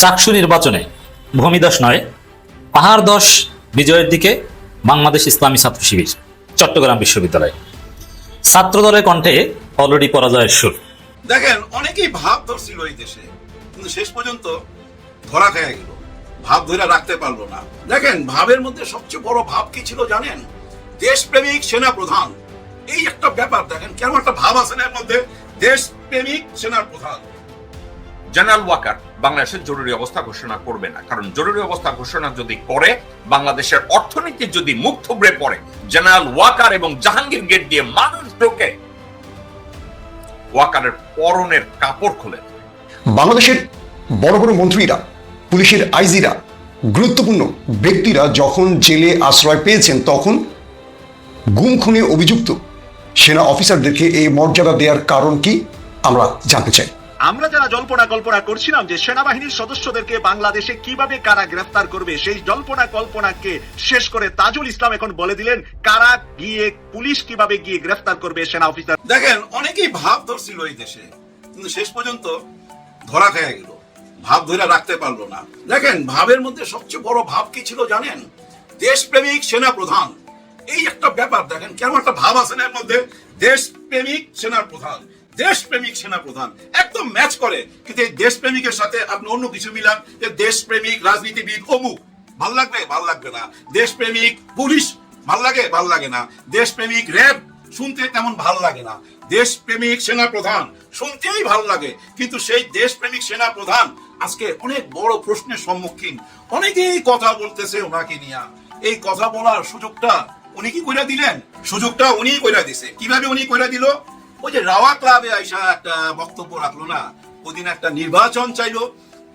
চাকসু নির্বাচনে ভূমিদশ নয়, পাহাড় দশ বিজয়ের দিকে বাংলাদেশ ইসলামী ছাত্র শিবির, চট্টগ্রাম বিশ্ববিদ্যালয়। ছাত্রদলের কণ্ঠে অলরেডি পরাজয়ের সুর। দেখেন, অনেকেই ভাব ধরছিল এই দেশে, কিন্তু শেষ পর্যন্ত ধরা খেয়ে গেল। ভাব ধরে রাখতে পারল না। দেখেন, ভাবের মধ্যে সবচেয়ে বড় ভাব কি ছিল জানেন? দেশপ্রেমিক সেনা প্রধান এই একটা ব্যাপার, দেখেন, কেমন একটা ভাব আছে না এর মধ্যে? দেশপ্রেমিক সেনার প্রধান জেনারেল ওয়াকার বাংলাদেশের জরুরি অবস্থা ঘোষণা করবে না। কারণ জরুরি অবস্থা ঘোষণা যদি করে, বাংলাদেশের অর্থনীতি যদি মুখ থুবড়ে পড়ে জেনারেল ওয়াকার এবং জাহাঙ্গীর গেট দিয়ে মানুষ ঢোকে ওয়াকারের পরনের কাপড় খুলে বাংলাদেশের বড় বড় মন্ত্রীরা, পুলিশের আইজিরা, গুরুত্বপূর্ণ ব্যক্তিরা যখন জেলে আশ্রয় পেয়েছেন, তখন গুম খুনে অভিযুক্ত সেনা অফিসারদেরকে এই মর্যাদা দেওয়ার কারণ কি আমরা জানতে চাই। আমরা যারা জল্পনা কল্পনা করছিলাম যে সেনাবাহিনীর সদস্যদেরকে বাংলাদেশে কীভাবে কারা গ্রেফতার করবে, সেই জল্পনা কল্পনাকে শেষ করে তাজুল ইসলাম এখন বলে দিলেন, কারা গিয়ে পুলিশ কীভাবে গিয়ে গ্রেফতার করবে সেনা অফিসার। দেখেন, অনেকেই ভাব ধরছিল এই দেশে, কিন্তু শেষ পর্যন্ত ধরা খেয়ে গেল। ভাব ধরে রাখতে পারল না। দেখেন, ভাবের মধ্যে সবচেয়ে বড় ভাব কি ছিল জানেন? দেশপ্রেমিক সেনা প্রধান এই একটা ব্যাপার, দেখেন, কেমন একটা ভাব আছে না এর মধ্যে? দেশপ্রেমিক সেনা প্রধান দেশপ্রেমিক সেনা প্রধান একদম ম্যাচ করে। কিন্তু এই দেশপ্রেমিকের সাথে আপনি অন্য কিছু মিলান, যে দেশপ্রেমিক, রাজনীতিবিদ, অমুক। ভালো লাগবে? ভালো লাগবে না। দেশপ্রেমিক, পুলিশ, ভালো লাগে? ভালো লাগে না। দেশপ্রেমিক, র্যাব, শুনতে তেমন ভালো লাগে না। দেশপ্রেমিক সেনা প্রধান শুনতেই ভালো লাগে। কিন্তু সেই দেশপ্রেমিক সেনা প্রধান আজকে অনেক বড় প্রশ্নের সম্মুখীন। অনেকেই কথা বলতেছে ওনাকে নিয়ে। এই কথা বলার সুযোগটা উনি কি কইরা দিলেন? সুযোগটা উনি কইরা দিছে। কীভাবে উনি কইরা দিল? ওই যে রাওয়া ক্লাবে আইসা একটা বক্তব্য রাখল না? ওদিন একটা নির্বাচন চাইলো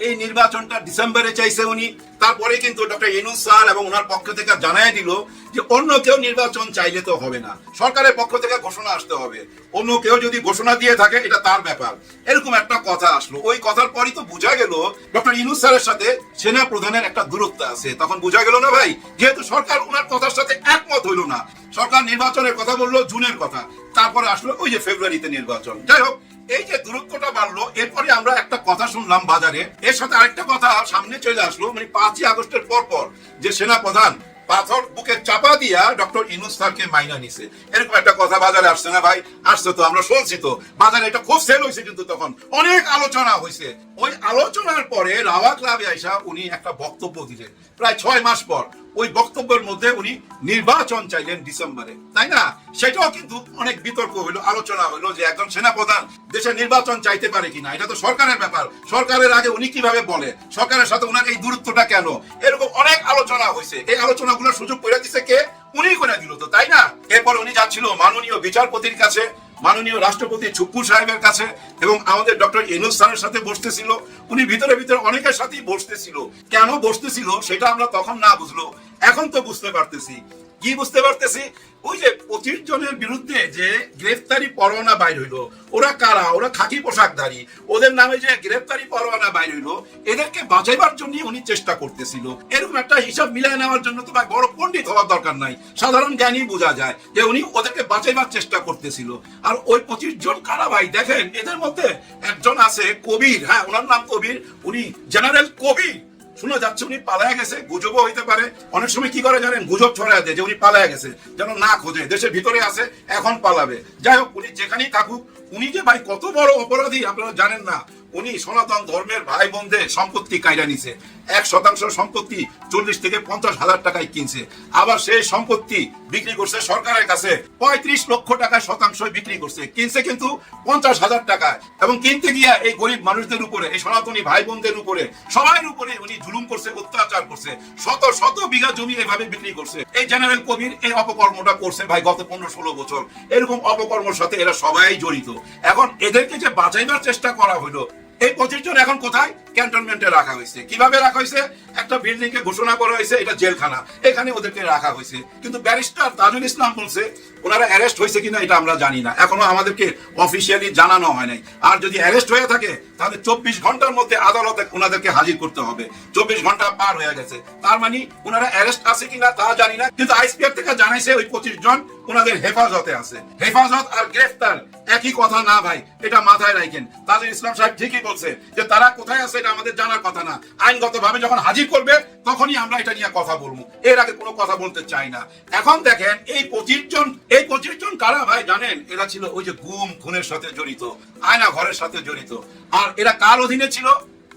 এই নির্বাচনটা ডিসেম্বরে চাইছে উনি। তারপরে কিন্তু ডক্টর ইনুস স্যার এবং ওনার পক্ষ থেকে জানাই দিল যে অন্য কেউ নির্বাচন চাইলে তো হবে না। সরকারের পক্ষ থেকে ঘোষণা আসতে হবে। অন্য কেউ যদি ঘোষণা দিয়ে থাকে, এটা তার ব্যাপার। এরকম একটা কথা আসলো। ওই কথার পরই তো বোঝা গেল ডক্টর ইনুস স্যারের সাথে সেনা প্রধানের একটা দূরত্ব আছে। তখন বোঝা গেল না ভাই, যেহেতু সরকার ওনার কথার সাথে একমত হইল না। সরকার নির্বাচনের কথা বলল, জুনের কথা। তারপরে আসলো ওই যে ফেব্রুয়ারিতে নির্বাচন। যাই হোক এই যে দূরত্বটা বাড়লো, এরপরে আমরা একটা কথা শুনলাম বাজারে। এর সাথে আরেকটা কথা সামনে চলে আসলো মানে পাঁচই আগস্টের পর পর যে সেনা প্রধান পাথর বুকে চাপা দিয়া ডক্টর ইনুস স্যারকে মাইনা নিছে। এরকম একটা কথা বাজারে আসছে না ভাই? আসছে তো, আমরা শুনছি তো। বাজারে এটা খুব সেল হয়েছে কিন্তু তখন। অনেক আলোচনা হয়েছে ওই আলোচনার পরে রাওয়া ক্লাবে আইসা উনি একটা বক্তব্য দিলেন। প্রায় ছয় মাস পর ওই বক্তব্যের মধ্যে উনি নির্বাচন চাইলেন ডিসেম্বরে। তাই না? সেটাও কিন্তু অনেক বিতর্ক হইল, আলোচনা হইল যে একজন সেনাপ্রধান দেশে নির্বাচন চাইতে পারে কিনা। এটা তো সরকারের ব্যাপার। সরকারের আগে উনি কীভাবে বলে? সরকারের সাথে ওনাকে এই দূরত্বটা কেন? এরকম অনেক আলোচনা হয়েছে এই আলোচনাগুলোর সুযোগ করে দিছে কে? উনি করে দিল তো, তাই না? এরপর উনি যাচ্ছিল মাননীয় বিচারপতির কাছে, মাননীয় রাষ্ট্রপতি ছুপ্পু সাহেবের কাছে এবং আমাদের ডক্টর ইনুস স্যারের সাথে বসতেছিল। উনি ভিতরে ভিতরে অনেকের সাথেই বসতেছিল। কেন বসতেছিল সেটা আমরা তখন না বুঝলো। এখন তো বুঝতে পারতেছি। কি বুঝতে পারতেছি? ওই যে পঁচিশ জনের বিরুদ্ধে যে গ্রেফতারি পরোয়ানা বাইর হইল, ওরা কারা? ওরা খাকি পোশাকধারী। ওদের নামে যে গ্রেফতারি পরোয়ানা বাইর হইল, এদেরকে বাঁচাইবার জন্য উনি চেষ্টা করতেছিল। এরকম একটা হিসাব মিলাই নেওয়ার জন্য তো ভাই বড় পণ্ডিত হওয়ার দরকার নাই। সাধারণ জ্ঞানই বোঝা যায় যে উনি ওদেরকে বাঁচাইবার চেষ্টা করতেছিল। আর ওই পঁচিশ জন কারা ভাই? দেখেন, এদের মধ্যে একজন আছে কবির হ্যাঁ ওনার নাম কবির, উনি জেনারেল কবির। শোনা যাচ্ছে উনি পালায় গেছে, গুজবও হইতে পারে। অনেক সময় কি করে জানেন? গুজব ছড়ায় দেয় যে উনি পালায় গেছে, যেন না খোঁজে, দেশের ভিতরে আছে, এখন পালাবে। যাই হোক, উনি যেখানেই থাকুক, উনি যে ভাই কত বড় অপরাধী, আপনারা জানেন না। উনি সনাতন ধর্মের ভাই বোনদের সম্পত্তি কাইরা নিছে। এক শতাংশ সম্পত্তি চল্লিশ থেকে পঞ্চাশ হাজার টাকায় কিনছে। আবার সেই সম্পত্তি বিক্রি করছে সরকারের কাছে। পঁয়ত্রিশ লক্ষ টাকায় শতাংশ বিক্রি করছে। কিনছে কিন্তু পঞ্চাশ হাজার টাকায়। এবং কিনতে গিয়া এই গরিব মানুষদের উপরে, এই সনাতনী ভাই বোনদের উপরে সবার উপরে উনি জুলুম করছে, অত্যাচার করছে। শত শত বিঘা জমি এভাবে বিক্রি করছে। এই জেনারেল কবির এই অপকর্মটা করছে ভাই গত পনেরো ষোলো বছর। এরকম অপকর্মের সাথে এরা সবাই জড়িত। এখন এদেরকে যে বাঁচাইবার চেষ্টা করা হলো এই পঁচিশ জন এখন কোথায়? ক্যান্টনমেন্টে রাখা হয়েছে। কীভাবে রাখা হয়েছে? একটা বিল্ডিং কে ঘোষণা করা হয়েছে, এটা জেলখানা। এখানে ওদেরকে রাখা হয়েছে। কিন্তু ব্যারিস্টার তাজুল ইসলাম বলছে ওনারা অ্যারেস্ট হয়েছে কিনা এটা আমরা জানি না। এখনও আমাদেরকে অফিসিয়ালি জানানো হয় নাই। আর যদি অ্যারেস্ট হয়ে থাকে, তাহলে চব্বিশ ঘণ্টার মধ্যে আদালতে ওনাদেরকে হাজির করতে হবে। চব্বিশ ঘণ্টা পার হয়ে গেছে। তার মানে ওনারা অ্যারেস্ট আছে কিনা তা জানি না। কিন্তু আইসপিআর থেকে জানাইছে ওই পঁচিশ জন ওনাদের হেফাজতে আছে। হেফাজত আর গ্রেফতার একই কথা না ভাই, এটা মাথায় রাখেন। তাজুল ইসলাম সাহেব ঠিকই বলছে যে তারা কোথায় আছে এটা আমাদের জানার কথা না। আইনগত ভাবে যখন হাজির করবে, তখনই আমরা এটা নিয়ে কথা বলব। এর আগে কোনো কথা বলতে চাই না। এখন দেখেন, এই পঁচিশ জন এই পঁচিশ জন কারা ভাই জানেন? এরা ছিল ওই যে গুম, খুনের সাথে জড়িত, আয়না ঘরের সাথে জড়িত। আর এরা কার অধীনে ছিল?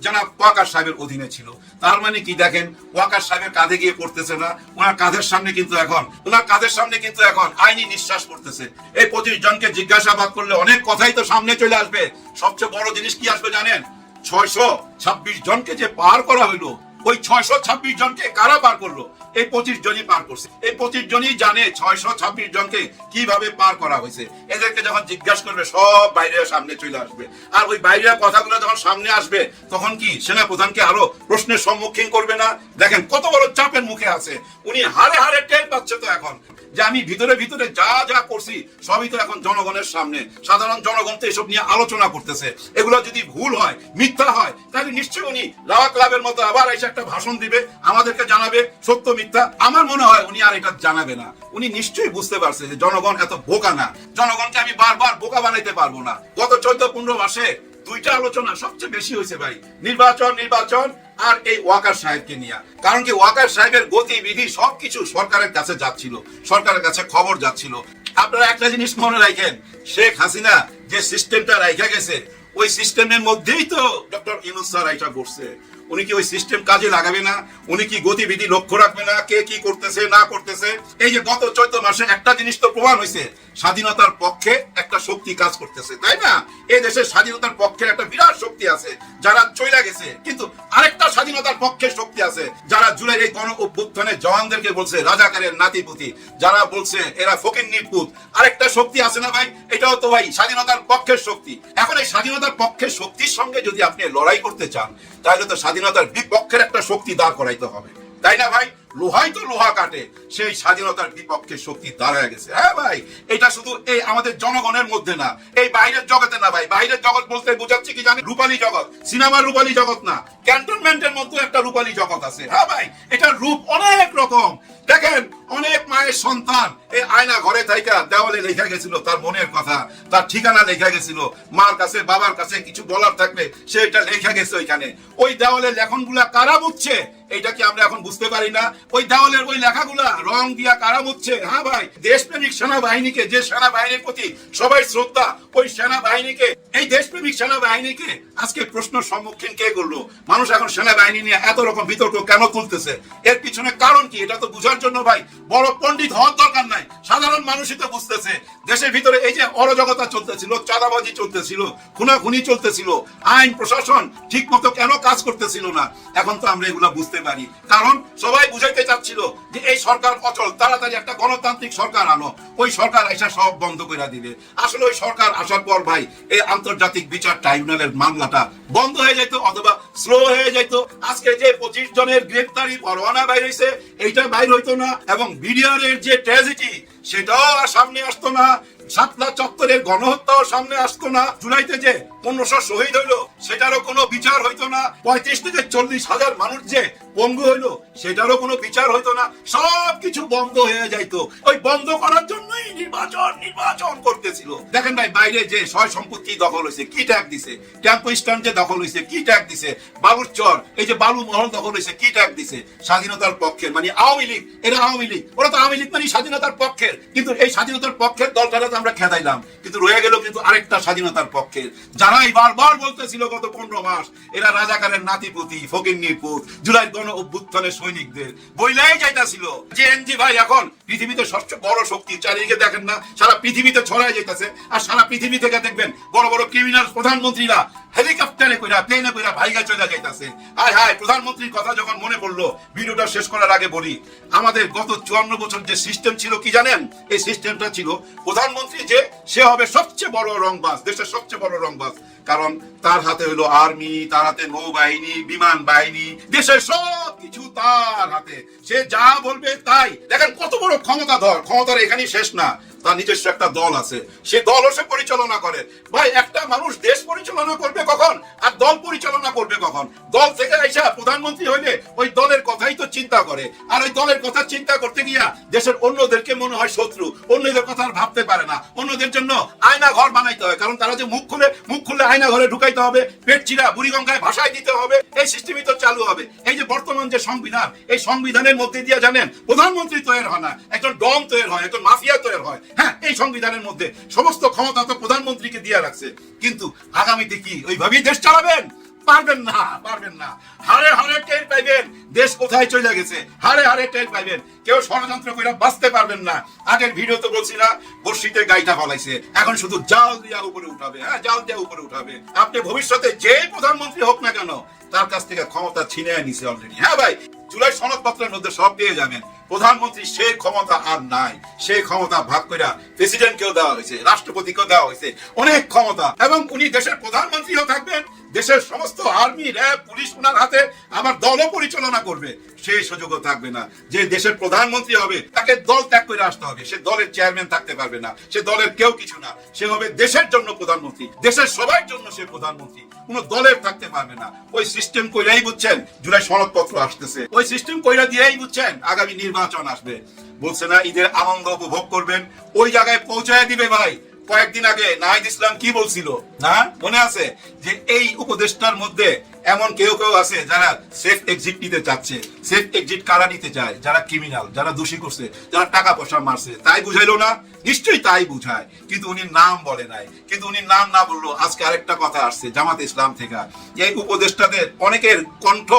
জনাব ওয়াকার সাহেবের অধীনে ছিল। তার মানে কি দেখেন, ওয়াকার সাহেবের কাঁধে গিয়ে পড়তেছে না, ওনার কাঁধের সামনে কিন্তু এখন, ওনার কাঁধের সামনে কিন্তু এখন আইনি নিঃশ্বাস করতেছে এই পঁচিশ জনকে জিজ্ঞাসাবাদ করলে অনেক কথাই তো সামনে চলে আসবে। সবচেয়ে বড় জিনিস কি আসবে জানেন? ছয়শো ছাব্বিশ জনকে যে পার করা হইল, ওই ছয়শো ছাব্বিশ জনকে কারা পার করল? এই পঁচিশ জনই পার করছে। এই পঁচিশ জনই জানে ছয়শো ছাব্বিশ জনকে কীভাবে পার করা হয়েছে। এদেরকে যখন জিজ্ঞাসা করবে, সব বাইরে সামনে চলে আসবে। আর ওই বাইরে কথাগুলো যখন সামনে আসবে, তখন কি সেনা প্রধানকে আরও প্রশ্নের সম্মুখীন করবে না? দেখেন কত বড় চাপের মুখে আছে। উনি হারে হারে টের পাচ্ছে তো এখন। যে আমি ভিতরে ভিতরে যা যা করছি, সবই তো এখন জনগণের সামনে। সাধারণ জনগণ তো এসব নিয়ে আলোচনা করতেছে। এগুলো যদি ভুল হয়, মিথ্যা হয়, তাহলে নিশ্চয়ই উনি লাওয়া ক্লাবের মতো আবার এসে একটা ভাষণ দিবে, আমাদেরকে জানাবে, সত্য, মিথ্যা। আমার মনে হয় উনি আর এটা জানাবে না। উনি নিশ্চয়ই বুঝতে পারছে যে জনগণ এত বোকা না। জনগণকে আমি বারবার বোকা বানাইতে পারব না। গত চোদ্দ, পনেরো মাসে দুইটা আলোচনা সবচেয়ে বেশি হয়েছে ভাই। নির্বাচন নির্বাচন আর এই ওয়াকার সাহেবকে নিয়ে। কারণ কি ওয়াকার সাহেবের গতিবিধি সবকিছু সরকারের কাছে যাচ্ছিল, সরকারের কাছে খবর যাচ্ছিল। আপনারা একটা জিনিস মনে রাখেন, শেখ হাসিনা যে সিস্টেমটা রাখা গেছে, ওই সিস্টেমের মধ্যেই তো ডক্টর ইনুস স্যার এটা করছে উনি কি ওই সিস্টেম কাজে লাগাবে না? উনি কি গতিবিধি লক্ষ্য রাখবে না? কে কি করতেছে, না করতেছে? এই যে গত চৈত মাসে একটা জিনিস তো প্রমাণ হয়েছে স্বাধীনতার পক্ষে একটা শক্তি কাজ করতেছে, তাই না? এই দেশের স্বাধীনতার পক্ষে একটা বিরাট শক্তি আছে, যারা চইলা গেছে। কিন্তু আরেকটা স্বাধীনতার পক্ষে শক্তি আছে, যারা জুলাই এই গণ অভ্যুত্থানে জওয়ানদেরকে বলছে, রাজাকারের নাতিপুতি, যারা বলছে, এরা ফকির নিপুত আরেকটা শক্তি আছে না ভাই? এটাও তো ভাই স্বাধীনতার পক্ষের শক্তি। এখন এই স্বাধীনতার পক্ষের শক্তির সঙ্গে যদি আপনি লড়াই করতে চান, তাহলে তো স্বাধীনতার বিপক্ষের একটা শক্তি দাঁড় করাইতে হবে। তাই না ভাই? লোহাই তো লোহা কাটে। সেই স্বাধীনতার বিপক্ষে শক্তি দাঁড়ায় গেছে। হ্যাঁ ভাই? এটা শুধু এই আমাদের জনগণের মধ্যে না, এই বাইরের জগতে না ভাই। বাইরের জগৎ বলতে বোঝাচ্ছে কি জানি রূপালী জগৎ। সিনেমার রূপালী জগৎ না। ক্যান্টনমেন্টের মধ্যে একটা রূপালী জগৎ আছে। হ্যাঁ ভাই? এটার রূপ অনেক রকম। দেখেন, অনেক মায়ের সন্তান এই আয়না ঘরে থাইকা দেওয়ালে লেখা গেছিল তার মনের কথা, তার ঠিকানা লেখা গেছিল, মার কাছে, বাবার কাছে কিছু বলার থাকলে সে এটা লেখা গেছে ওইখানে। ওই দেওয়ালে লেখনগুলা কারা বুঝছে? এটা কি আমরা এখন বুঝতে পারি না? ওই দেওয়ালের ওই লেখাগুলা রং দিয়া কারা বুঝছে হ্যাঁ ভাই, দেশপ্রেমিক সেনাবাহিনীকে, যে সেনাবাহিনীর প্রতি সবাই শ্রদ্ধা, ওই সেনাবাহিনীকে, এই দেশপ্রেমিক সেনাবাহিনীকে আজকে প্রশ্ন সম্মুখীন কে করল? মানুষ এখন সেনাবাহিনী নিয়ে এত রকম বিতর্ক কেন তুলতেছে? এর পিছনে কারণ কি? এটা তো বুঝার জন্য ভাই, বড় পণ্ডিত হওয়ার দরকার নাই। সাধারণ মানুষই তো বুঝতেছে। দেশের ভিতরে এই যে অরাজকতা চলতেছিল, চাঁদাবাজি চলতেছিল, খুনাখুনি চলতেছিল, আইন, প্রশাসন ঠিক মতো কেন কাজ করতেছিল না? এখন তো আমরা এগুলা বুঝতে পারি। কারণ সবাই বুঝাইতে চাচ্ছিল যে এই সরকার অচল, তাড়াতাড়ি একটা গণতান্ত্রিক সরকার আনো। ওই সরকার এসে সব বন্ধ করে দিবে। আসলে ওই সরকার আসার পর ভাই, এই আন্তর্জাতিক বিচার ট্রাইব্যুনালের মামলাটা বন্ধ হয়ে যেত অথবা স্লো হয়ে যেত আজকে যে পঁচিশ জনের গ্রেপ্তারি পরোয়ানা বাইর হয়েছে এইটা বাইর হইতো না এবং বিডিআরের যে ট্র্যাজেডি, সেটাও সামনে আসতো না। সাতলা চত্বরের গণহত্যাও সামনে আসতো না। জুলাইতে যে পনেরোশো শহীদ হইল, সেটারও কোনো বিচার হইতো না। পঁয়ত্রিশ থেকে চল্লিশ হাজার মানুষ যে পঙ্গু হইল, সেটারও কোনো বিচার হইতো না। সব কিছু বন্ধ হয়ে যাইতো। ওই বন্ধ করার জন্যই নির্বাচন নির্বাচন করতেছিল। দেখেন ভাই, বাইরে যে সয় সম্পত্তি দখল হয়েছে কি ট্যাগ দিছে? টেম্পো স্ট্যান্ড যে দখল হয়েছে কি ট্যাগ দিছে? বালুর চর এই যে বালু মহল দখল হয়েছে কি ট্যাগ দিছে? স্বাধীনতার পক্ষের মানে আওয়ামী লীগ, এরা আওয়ামী লীগ, ওরা তো আওয়ামী লীগ মানে স্বাধীনতার পক্ষের। কিন্তু এই স্বাধীনতার পক্ষের দলটারা তো আমরা খেদাইলাম। কিন্তু রয়ে গেল কিন্তু আরেকটা স্বাধীনতার পক্ষের। যারাই বারবার বলতেছিল গত পনেরো মাস, এরা রাজাকারের নাতিপুতি ফকির নিপুত জুলাই গণ অভ্যুত্থানের সৈনিকদের। বইলাই যাইতাছিল। যে এনজি ভাই এখন পৃথিবীতে সবচেয়ে বড় শক্তি, চারিদিকে দেখেন না, সারা পৃথিবীতে ছড়ায় যাইতাছে, আর সারা পৃথিবী থেকে দেখবেন বড় বড় ক্রিমিনাল প্রধানমন্ত্রীরা হেলিকপ্টারে কইরা প্লেনে কইরা ভাইগা চলে যাইতাছে। আয় হায়, প্রধানমন্ত্রীর কথা যখন মনে পড়ল, ভিডিওটা শেষ করার আগে বলি, আমাদের গত চুয়ান্ন বছর যে সিস্টেম ছিল, কি জানেন? এই সিস্টেমটা ছিল, প্রধানমন্ত্রী যে, সে হবে সবচেয়ে বড় রংবাজ, দেশের সবচেয়ে বড় রংবাজ। কারণ তার হাতে হলো আর্মি, তার হাতে নৌবাহিনী, বিমান বাহিনী, দেশের সব কিছু তার হাতে। সে যা বলবে তাই। দেখেন কত বড় ক্ষমতাধর ক্ষমতার এখানে শেষ না। তার নিজস্ব একটা দল আছে। সে দলও সে পরিচালনা করে। ভাই, একটা মানুষ দেশ পরিচালনা করবে কখন? আর দল পরিচালনা করবে কখন? দল থেকে আইসা প্রধানমন্ত্রী হইলে ওই দলের কথাই তো চিন্তা করে। আর ওই দলের কথা চিন্তা করতে গিয়া দেশের অন্যদেরকে মনে হয় শত্রু। অন্যদের কথা ভাবতে পারে না। অন্যদের জন্য আয়না ঘর বানাইতে হয়। কারণ তারা যে মুখ খুলে মুখ খুলে আয়না ঘরে ঢুকাইতে হবে, পেট চিরা বুড়িগঙ্গায় ভাষায় দিতে হবে, এই সিস্টেমই তো চালু হবে। এই যে বর্তমান যে সংবিধান, এই সংবিধানের মধ্যে দিয়ে জানেন, প্রধানমন্ত্রী তৈরি হয় না। একজন ডম তৈরি হয়, একজন মাফিয়া তৈরি হয়। হ্যাঁ এই সংবিধানের মধ্যে সমস্ত ক্ষমতা তো প্রধানমন্ত্রীকে দিয়ে রাখছে। কিন্তু আগামীতে কি ওইভাবেই দেশ চালাবেন? পারবেন না পারবেন না। হারে হারে টের পাইবেন, দেশ কোথায় চলে গেছে? হারে হারে টের পাইবেন। কেউ ষড়যন্ত্র করে বাঁচতে পারবেন না। আগের ভিডিও তো বলছি না বর্ষিতে গাইটা ফলাইছে। এখন শুধু জাল দিয়া উপরে উঠাবে হ্যাঁ জাল দিয়া উপরে উঠাবে। আপনি ভবিষ্যতে যে প্রধানমন্ত্রী হোক না কেন, তার কাছ থেকে ক্ষমতা ছিনে নিছে অলরেডি হ্যাঁ ভাই, জুলাই সনদপত্রের মধ্যে সব পেয়ে যাবেন। প্রধানমন্ত্রী, সেই ক্ষমতা আর নাই। সেই ক্ষমতা ভাগ করে প্রেসিডেন্টকেও দেওয়া হয়েছে, রাষ্ট্রপতিকেও দেওয়া হয়েছে। অনেক ক্ষমতা। এবং উনি দেশের প্রধানমন্ত্রীও থাকবেন, দেশের সমস্ত আর্মি, র্যাব, পুলিশ ওনার হাতে আমার দলও পরিচালনা করবে। সেই সুযোগও থাকবে না। যে দেশের প্রধানমন্ত্রী হবে, তাকে দল ত্যাগ করে আসতে হবে। সে দলের চেয়ারম্যান থাকতে পারবে না। সে দলের কেউ কিছু না। সে হবে দেশের জন্য প্রধানমন্ত্রী। দেশের সবার জন্য সে প্রধানমন্ত্রী। কোন দলের থাকতে পারবে না। ওই সিস্টেম কইরাই বুঝছেন, জুলাই সনদপত্র আসতেছে। ওই সিস্টেম কইরা দিয়েই বুঝছেন, আগামী নির্বাচন আসবে। বলছে না, ঈদের আনন্দ উপভোগ করবেন। ওই জায়গায় পৌঁছায় দিবে ভাই। কয়েকদিন আগে নাহিদ ইসলাম কি বলছিল? না? মনে আছে? যে এই উপদেশটার মধ্যে এমন কেউ কেউ আছে যারা সেফ এক্সিট নিতে চাচ্ছে। সেফ এক্সিট কারা নিতে চায়? যারা ক্রিমিনাল যারা দোষী করছে, যারা টাকা পয়সা মারছে। তাই বুঝাইলো না? নিশ্চয়ই তাই বুঝায়। কিন্তু উনি নাম বলে নাই। কিন্তু উনি নাম না বলল, আজকে আরেকটা কথা আসছে জামাত ইসলাম থেকে। এই উপদেষ্টাদের অনেকের কণ্ঠ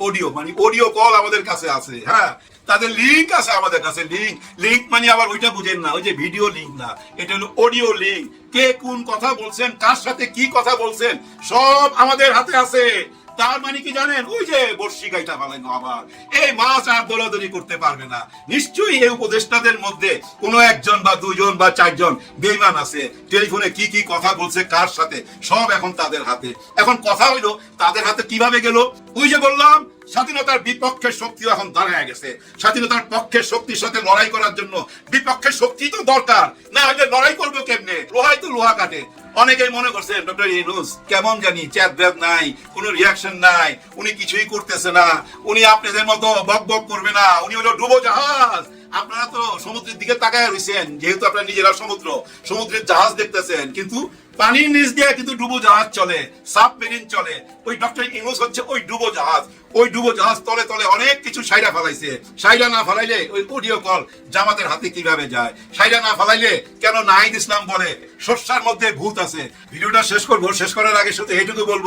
অডিও মানে অডিও কল আমাদের কাছে আছে হ্যাঁ? তাদের লিংক আছে আমাদের কাছে লিংক লিংক মানে আবার ওইটা বুঝেন না, ওই যে ভিডিও লিংক না, এটা হলো অডিও লিংক কে কোন কথা বলছেন, কার সাথে কি কথা বলছেন, সব আমাদের হাতে আছে। তার মানে কি জানেন? ওই যে বর্ষি গাইটা ফালাইনো আবার। এই মাছ আর দৌড়াদৌড়ি করতে পারবে না। নিশ্চয়ই এই উপদেষ্টাদের মধ্যে কোনো একজন বা দুইজন বা চারজন বেইমান আছে। টেলিফোনে কি কি কথা বলছে, কার সাথে, সব এখন তাদের হাতে। এখন কথা হইল, তাদের হাতে কীভাবে গেল? ওই যে বললাম স্বাধীনতার বিপক্ষের শক্তি এখন দাঁড়ায় গেছে। স্বাধীনতার পক্ষের শক্তির সাথে লড়াই করার জন্য বিপক্ষের শক্তি তো দরকার। না হলে লড়াই করব কেমনে? লোহাই তো লোহা কাটে। অনেকেই মনে করছেন, ডক্টর ইনুস কেমন জানি চ্যাট ব্যাপ নাই, কোনো রিয়াকশন নাই, উনি কিছুই করতেছে না, উনি আপনাদের মতো বক বক করবে না, উনি হলো ডুবো জাহাজ। আপনারা তো সমুদ্রের দিকে তাকায় রয়েছেন যেহেতু আপনারা নিজেরা সমুদ্র, সমুদ্রের জাহাজ দেখতেছেন, কিন্তু পানির নিচ দিয়ে কিন্তু ডুবো জাহাজ চলে সাবমেরিন চলে। ওই ডক্টর ইংলিশ হচ্ছে ওই ডুবো জাহাজ। ওই ডুবো জাহাজ তলে তলে অনেক কিছু সাইরা ফেলাইছে। সাইরা না ফেলাইলে ওই অডিও কল জামাতের হাতে কীভাবে যায়? সাইরা না ফেলাইলে কেন নাহিদ ইসলাম বলে? শস্যার মধ্যে ভূত আছে। ভিডিওটা শেষ করব, শেষ করার আগে শুধু এইটুকু বলব,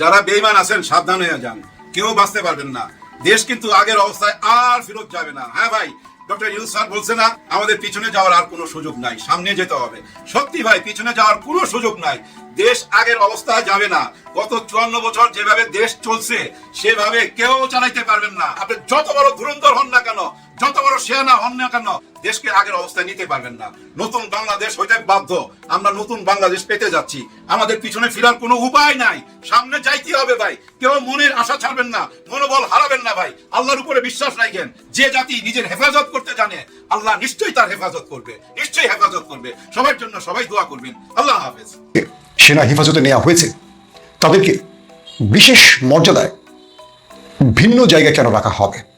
যারা বেইমান আছেন, সাবধান হয়ে যান। কেউ বাঁচতে পারবেন না। দেশ কিন্তু আগের অবস্থায় আর ফেরত যাবে না। হ্যাঁ ভাই ডক্টর ইউনুস স্যার বলছে না, আমাদের পিছনে যাওয়ার আর কোনো সুযোগ নাই, সামনে যেতে হবে। সত্যি ভাই, পিছনে যাওয়ার কোনো সুযোগ নাই। দেশ আগের অবস্থায় যাবে না। গত চুয়ান্ন বছর যেভাবে দেশ চলছে, সেভাবে কেউ চালাইতে পারবেন না। আপনি যত বড় ধুরন্ধর হন না কেন হন না কেন, দেশকে আগের অবস্থায় নিতে পারবেন না। নতুন বাংলাদেশ হইতে বাধ্য। আমরা নতুন বাংলাদেশ পেতে যাচ্ছি। আমাদের পিছনে ফেরার কোনো উপায় নাই। সামনে যাইতে হবে ভাই। কেউ মনের আশা ছাড়বেন না, মনোবল হারাবেন না ভাই। আল্লাহর উপরে বিশ্বাস রাখেন। যে জাতি নিজের হেফাজত করতে জানে, আল্লাহ নিশ্চয়ই তার হেফাজত করবে। নিশ্চয়ই হেফাজত করবে। সবার জন্য সবাই দোয়া করবেন। আল্লাহ হাফেজ। সেনা হেফাজতে নেওয়া হয়েছে। তাদেরকে বিশেষ মর্যাদায় ভিন্ন জায়গায় কেন রাখা হবে?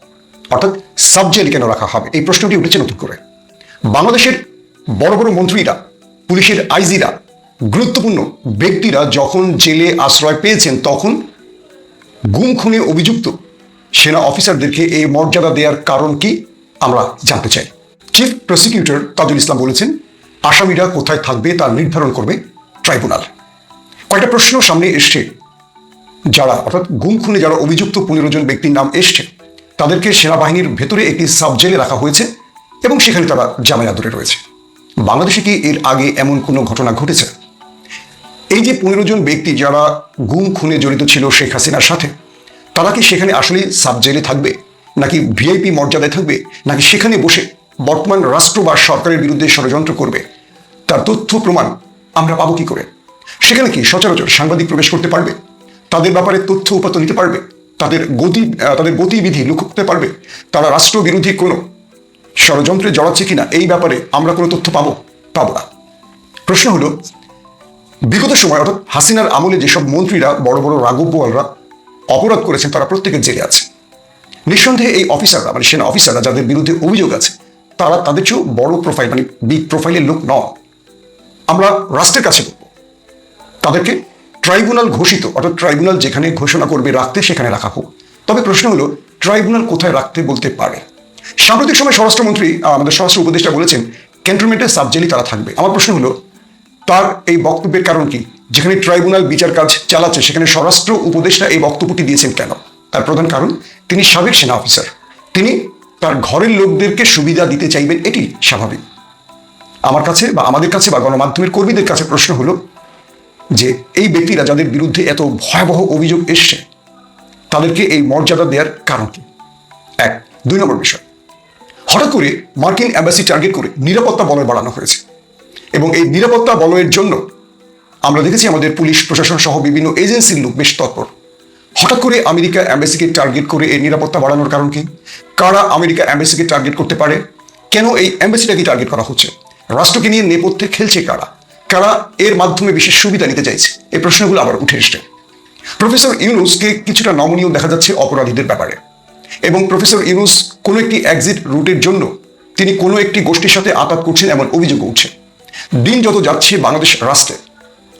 অর্থাৎ সাব জেল কেন রাখা হবে? এই প্রশ্নটি উঠেছে নতুন করে। বাংলাদেশের বড় বড় মন্ত্রীরা, পুলিশের আইজিরা, গুরুত্বপূর্ণ ব্যক্তিরা যখন জেলে আশ্রয় পেয়েছেন, তখন গুম খুনে অভিযুক্ত সেনা অফিসারদেরকে এই মর্যাদা দেওয়ার কারণ কি আমরা জানতে চাই। চিফ প্রসিকিউটর তাজুল ইসলাম বলেছেন, আসামিরা কোথায় থাকবে তা নির্ধারণ করবে ট্রাইব্যুনাল। কয়েকটা প্রশ্ন সামনে এসছে। যারা, অর্থাৎ গুম খুনে যারা অভিযুক্ত পনেরো জন ব্যক্তির নাম এসছে তাদেরকে সেনাবাহিনীর ভেতরে একটি সাব জেলে রাখা হয়েছে এবং সেখানে তারা জামায়া দূরে রয়েছে। বাংলাদেশে কি এর আগে এমন কোনো ঘটনা ঘটেছে? এই যে পনেরো জন ব্যক্তি যারা গুম খুনে জড়িত ছিল শেখ হাসিনার সাথে, তারা কি সেখানে আসলে সাব জেলে থাকবে? নাকি ভিআইপি মর্যাদায় থাকবে? নাকি সেখানে বসে বর্তমান রাষ্ট্র বা সরকারের বিরুদ্ধে ষড়যন্ত্র করবে? তার তথ্য প্রমাণ আমরা পাবো কি করে? সেখানে কি সচরাচর সাংবাদিক প্রবেশ করতে পারবে? তাদের ব্যাপারে তথ্য উপাত্ত নিতে পারবে? তাদের গতি তাদের গতিবিধি লক্ষ্য করতে পারবে? তারা রাষ্ট্রবিরোধী কোনো ষড়যন্ত্রে জড়াচ্ছে কিনা, এই ব্যাপারে আমরা কোনো তথ্য পাবো? পাবো না। প্রশ্ন হলো, বিগত সময় অর্থাৎ হাসিনার আমলে যেসব মন্ত্রীরা, বড় বড় রাগব্যওয়ালরা অপরাধ করেছেন, তারা প্রত্যেকের জেলে আছে। নিঃসন্দেহে এই অফিসাররা মানে সেনা অফিসাররা যাদের বিরুদ্ধে অভিযোগ আছে, তারা তাদের চেয়েও বড় প্রোফাইল মানে বিগ প্রোফাইলের লোক নন। আমরা রাষ্ট্রের কাছে বলব, তাদেরকে ট্রাইব্যুনাল ঘোষিত, অর্থাৎ ট্রাইব্যুনাল যেখানে ঘোষণা করবে রাখতে সেখানে রাখা হোক। তবে প্রশ্ন হলো, ট্রাইব্যুনাল কোথায় রাখতে বলতে পারে? সাম্প্রতিক সময় স্বরাষ্ট্রমন্ত্রী আমাদের স্বরাষ্ট্র উপদেষ্টা বলেছেন, ক্যান্টনমেন্টের সাবজেলি তারা থাকবে। আমার প্রশ্ন হলো, তার এই বক্তব্যের কারণ কি? যেখানে ট্রাইব্যুনাল বিচার কাজ চালাচ্ছে, সেখানে স্বরাষ্ট্র উপদেষ্টা এই বক্তব্যটি দিয়েছেন কেন? তার প্রধান কারণ, তিনি সাবেক সেনা অফিসার। তিনি তার ঘরের লোকদেরকে সুবিধা দিতে চাইবেন, এটি স্বাভাবিক। আমার কাছে বা আমাদের কাছে বা গণমাধ্যমের কর্মীদের কাছে প্রশ্ন হলো যে এই ব্যক্তিরা যাদের বিরুদ্ধে এত ভয়াবহ অভিযোগ এসছে, তাদেরকে এই মর্যাদা দেওয়ার কারণ কি? এক, দুই নম্বর বিষয়। হঠাৎ করে মার্কিন অ্যাম্বাসি টার্গেট করে নিরাপত্তা বলয় বাড়ানো হয়েছে এবং এই নিরাপত্তা বলয়ের জন্য আমরা দেখেছি আমাদের পুলিশ, প্রশাসন সহ বিভিন্ন এজেন্সির লোক বেশ তৎপর। হঠাৎ করে আমেরিকা অ্যাম্বাসিকে টার্গেট করে এই নিরাপত্তা বাড়ানোর কারণ কি? কারা আমেরিকা অ্যাম্বাসিকে টার্গেট করতে পারে? কেন এই অ্যাম্বাসিটাকে টার্গেট করা হচ্ছে? রাষ্ট্রকে নিয়ে নেপথ্যে খেলছে কারা? কারা এর মাধ্যমে বিশেষ সুবিধা নিতে চাইছে? এই প্রশ্নগুলো আবার উঠে এসছে। প্রফেসর ইউনুসকে কিছুটা নমনীয় দেখা যাচ্ছে অপরাধীদের ব্যাপারে। এবং প্রফেসর ইউনুস কোনো একটি এক্সিট রুটের জন্য তিনি কোনো একটি গোষ্ঠীর সাথে আঘাত করছেন এমন অভিযোগ উঠছে। দিন যত যাচ্ছে বাংলাদেশ রাষ্ট্রে,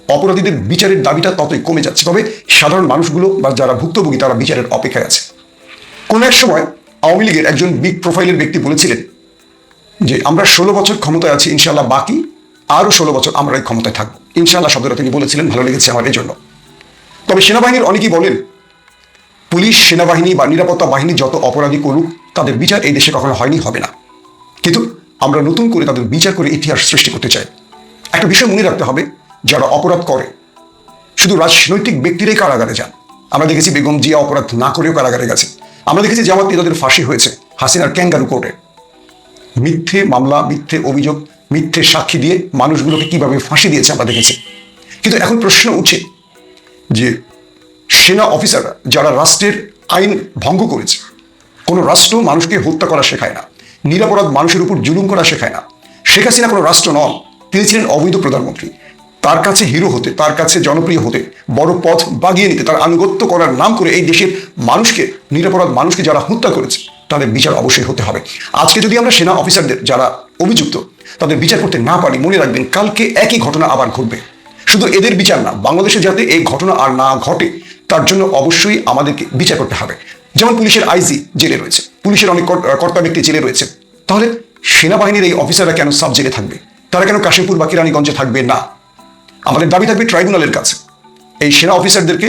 অপরাধীদের বিচারের দাবিটা ততই কমে যাচ্ছে। তবে সাধারণ মানুষগুলো বা যারা ভুক্তভোগী তারা বিচারের অপেক্ষায় আছে। কোন এক সময় আওয়ামী লীগের একজন বিগ প্রোফাইলের ব্যক্তি বলেছিলেন যে, আমরা ষোলো বছর ক্ষমতায় আছি ইনশাল্লাহ বাকি আরও ষোলো বছর আমরা এই ক্ষমতায় থাকব। ইনশাল্লাহ শব্দটা তিনি বলেছিলেন, ভালো লেগেছে আমার এই জন্য। তবে সেনাবাহিনীর অনেকেই বলেন, পুলিশ, সেনাবাহিনী বা নিরাপত্তা বাহিনী যত অপরাধী করুক, তাদের বিচার এই দেশে কখনো হয়নি, হবে না। কিন্তু আমরা নতুন করে তাদের বিচার করে ইতিহাস সৃষ্টি করতে চাই। একটা বিষয় মনে রাখতে হবে, যারা অপরাধ করে, শুধু রাজনৈতিক ব্যক্তিরাই কারাগারে যান। আমরা দেখেছি বেগম জিয়া অপরাধ না করেও কারাগারে গেছে। আমরা দেখেছি জামাত নেতাদের ফাঁসি হয়েছে, হাসিনার ক্যাঙ্গারু কোর্টে। মিথ্যে মামলা, মিথ্যে অভিযোগ মিথ্যে সাক্ষী দিয়ে মানুষগুলোকে কীভাবে ফাঁসি দিয়েছে আমরা দেখেছি। কিন্তু এখন প্রশ্ন উঠছে যে সেনা অফিসাররা যারা রাষ্ট্রের আইন ভঙ্গ করেছে, কোনো রাষ্ট্র মানুষকে হত্যা করা শেখায় না, নিরাপরাধ মানুষের উপর জুলুম করা শেখায় না। শেখ হাসিনা কোনো রাষ্ট্র নন, তিনি ছিলেন অবৈধ প্রধানমন্ত্রী। তার কাছে হিরো হতে, তার কাছে জনপ্রিয় হতে, বড় পথ বাগিয়ে নিতে, তার আনুগত্য করার নাম করে এই দেশের মানুষকে, নিরাপরাধ মানুষকে যারা হত্যা করেছে তাদের বিচার অবশ্যই হতে হবে। আজকে যদি আমরা সেনা অফিসারদের যারা অভিযুক্ত তাদের বিচার করতে না পারি, মনে রাখবেন কালকে একই ঘটনা আবার ঘটবে। শুধু এদের বিচার না, বাংলাদেশে যাতে এই ঘটনা আর না ঘটে, তার জন্য অবশ্যই আমাদেরকে বিচার করতে হবে। যেমন পুলিশের আইজি জেলে রয়েছে, পুলিশের অনেক কর্তা ব্যক্তি জেলে রয়েছে। তাহলে সেনাবাহিনীর এই অফিসাররা কেন সাব জেলে থাকবে? তারা কেন কাশিমপুর বা কিরানীগঞ্জে থাকবে না? আমাদের দাবি থাকবে ট্রাইব্যুনালের কাছে। এই সেনা অফিসারদেরকে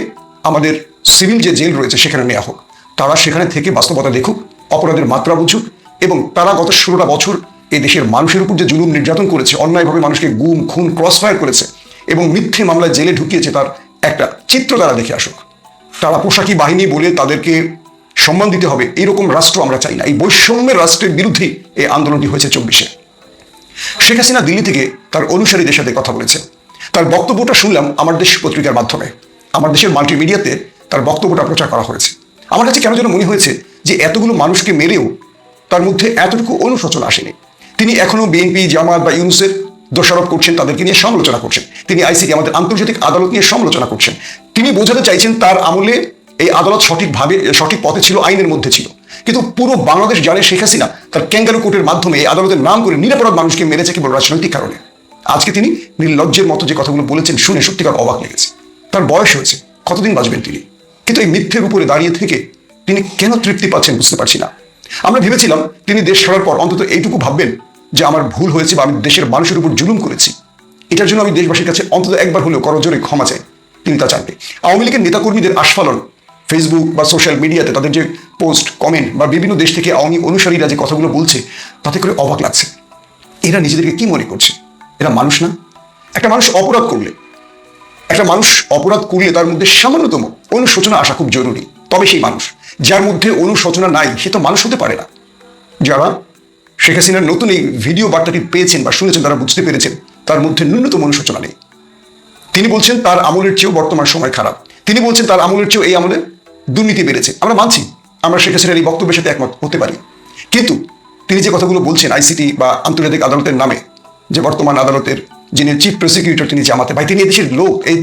আমাদের সিভিল যে জেল রয়েছে সেখানে নেওয়া হোক। তারা সেখানে থেকে বাস্তবতা দেখুক অপরাধের মাত্রা বুঝুক এবং তারা গত ষোলোটা বছর এই দেশের মানুষের উপর যে জুলুম নির্যাতন করেছে, অন্যায়ভাবে মানুষকে গুম, খুন ক্রস ফায়ার করেছে এবং মিথ্যে মামলায় জেলে ঢুকিয়েছে তার একটা চিত্র তারা দেখে আসুক। তারা পোশাকি বাহিনী বলে তাদেরকে সম্মান দিতে হবে এরকম রাষ্ট্র আমরা চাই না। এই বৈষম্যের রাষ্ট্রের বিরুদ্ধেই এই আন্দোলনটি হয়েছে চব্বিশে। শেখ হাসিনা দিল্লি থেকে তার অনুসারীদের সাথে কথা বলেছে। তার বক্তব্যটা শুনলাম আমার দেশ পত্রিকার মাধ্যমে। আমার দেশের মাল্টিমিডিয়াতে তার বক্তব্যটা প্রচার করা হয়েছে। আমার কাছে কেন যেন মনে হয়েছে যে এতগুলো মানুষকে মেরেও তার মধ্যে এতটুকু অনুশোচনা আসেনি। তিনি এখনও বিএনপি, জামাত বা ইউনুসের দোষারোপ করছেন, তাদেরকে নিয়ে সমালোচনা করছেন। তিনি আইসিটি আমাদের আন্তর্জাতিক আদালত নিয়ে সমালোচনা করছেন। তিনি বোঝাতে চাইছেন তার আমলে এই আদালত সঠিকভাবে, সঠিক পথে ছিল, আইনের মধ্যে ছিল। কিন্তু পুরো বাংলাদেশ জানে শেখ হাসিনা তার ক্যাঙ্গারু কোর্টের মাধ্যমে এই আদালতের নাম করে নিরাপরাধ মানুষকে মেরেছে কেবল রাজনৈতিক কারণে। আজকে তিনি নির্লজ্জের মতো যে কথাগুলো বলেছেন শুনে সত্যিকার অবাক লেগেছে। তার বয়স হয়েছে, কতদিন বাঁচবেন তিনি? কিন্তু এই মিথ্যের উপরে দাঁড়িয়ে থেকে তিনি কেন তৃপ্তি পাচ্ছেন বুঝতে পারছি না। আমরা ভেবেছিলাম তিনি দেশ ছাড়ার পর অন্তত এইটুকু ভাববেন যে আমার ভুল হয়েছে বা আমি দেশের মানুষের উপর জুলুম করেছি। এটার জন্য আমি দেশবাসীর কাছে অন্তত একবার হলেও করজোরে ক্ষমা চাই। তিনি তা চানবে আওয়ামী লীগের নেতাকর্মীদের আস্ফালন ফেসবুক বা সোশ্যাল মিডিয়াতে তাদের যে পোস্ট কমেন্ট বা বিভিন্ন দেশ থেকে আওয়ামী অনুসারীরা যে কথাগুলো বলছে, তাতে করে অবাক লাগছে। এরা নিজেদেরকে কি মনে করছে? এরা মানুষ না? একটা মানুষ অপরাধ করলে একটা মানুষ অপরাধ করলে তার মধ্যে সামান্যতম অনুশোচনা আসা খুব জরুরি। তবে সেই মানুষ, যার মধ্যে অনুশোচনা নাই, সে তো মানুষ হতে পারে না। যারা শেখ হাসিনার নতুন এই ভিডিও বার্তাটি পেয়েছেন বা শুনেছেন, তারা বুঝতে পেরেছেন, তার মধ্যে ন্যূনতম অনুশোচনা নেই। তিনি বলছেন, তার আমলের চেয়েও বর্তমান সময় খারাপ। তিনি বলছেন, তার আমলের চেয়েও এই আমলে দুর্নীতি বেড়েছে। আমরা মানছি, আমরা শেখ হাসিনার এই বক্তব্যের সাথে একমত হতে পারি। কিন্তু তিনি যে কথাগুলো বলছেন, আইসিটি বা আন্তর্জাতিক আদালতের নামে, যে বর্তমান আদালতের যিনি চিফ প্রসিকিউটর তিনি জামাতে, ভাই, তিনি দেশের লোক। এই